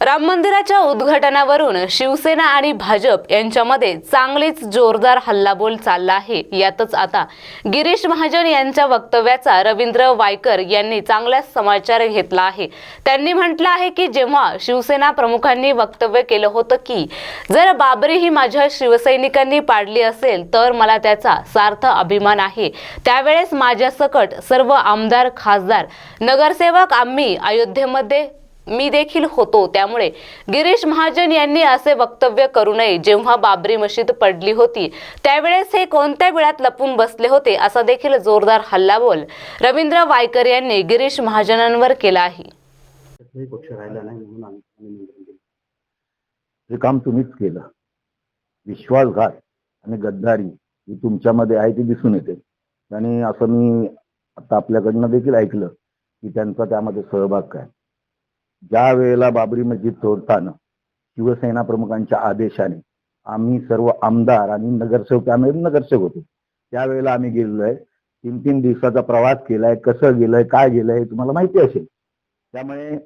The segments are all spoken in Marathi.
राम मंदिराच्या उद्घाटनावरून शिवसेना आणि भाजप यांच्यामध्ये चांगलीच जोरदार हल्लाबोल चालला आहे. यातच आता गिरीश महाजन यांच्या वक्तव्याचा रवींद्र वायकर यांनी चांगलाच समाचार घेतला आहे. त्यांनी म्हटलं आहे की जेव्हा शिवसेना प्रमुखांनी वक्तव्य केलं होतं की जर बाबरी ही माझ्या शिवसैनिकांनी पाडली असेल तर मला त्याचा सार्थ अभिमान आहे. त्यावेळेस माझ्या सकट सर्व आमदार खासदार नगरसेवक आम्ही अयोध्येमध्ये मी देखील होतो. त्यामुळे गिरीश महाजन यांनी असे वक्तव्य करू नये. जेव्हा बाबरी मशीद पडली होती त्यावेळेस हे कोणत्या वेळात लपून बसले होते असा देखील जोरदार हल्लाबोल रवींद्र वायकर यांनी गिरीश महाजनांवर केला आहे. हे काम तुम्हीच केलं. विश्वासघात आणि गद्दारी ही तुमच्यामध्ये आहे ती दिसून येते. आणि असं मी आता आपल्याकडनं देखील ऐकलं की त्यांचा त्यामध्ये सहभाग काय? ज्या वेळेला बाबरी मस्जिद तोडताना शिवसेना प्रमुखांच्या आदेशाने आम्ही सर्व आमदार आणि नगरसेवक आम्ही नगरसेवक होतो. त्यावेळेला आम्ही गेलेलो तीन तीन दिवसाचा प्रवास केलाय कसं गेलंय काय गेलंय हे तुम्हाला माहिती असेल. त्यामुळे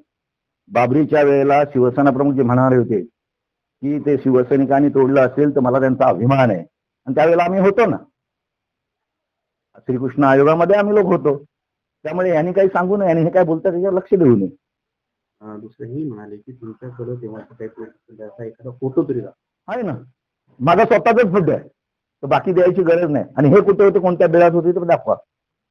बाबरीच्या वेळेला शिवसेना प्रमुख जे म्हणाले होते की ते शिवसैनिकांनी तोडलं असेल तर मला त्यांचा अभिमान आहे. आणि त्यावेळेला आम्ही होतो ना. श्रीकृष्ण आयोगामध्ये आम्ही लोक होतो. त्यामुळे यांनी काही सांगू नये आणि हे काय बोलतात त्याच्यावर लक्ष देऊ नये. दुसरं ही म्हणाले की तुमच्याकडे तेव्हाचा काही असा एखादा फोटो तरी दाखवा. आहे ना. माझा स्वतःचाच फोटो आहे. तर बाकी द्यायची गरज नाही. आणि हे कुठे होते कोणत्या बेळात होते तर दाखवा.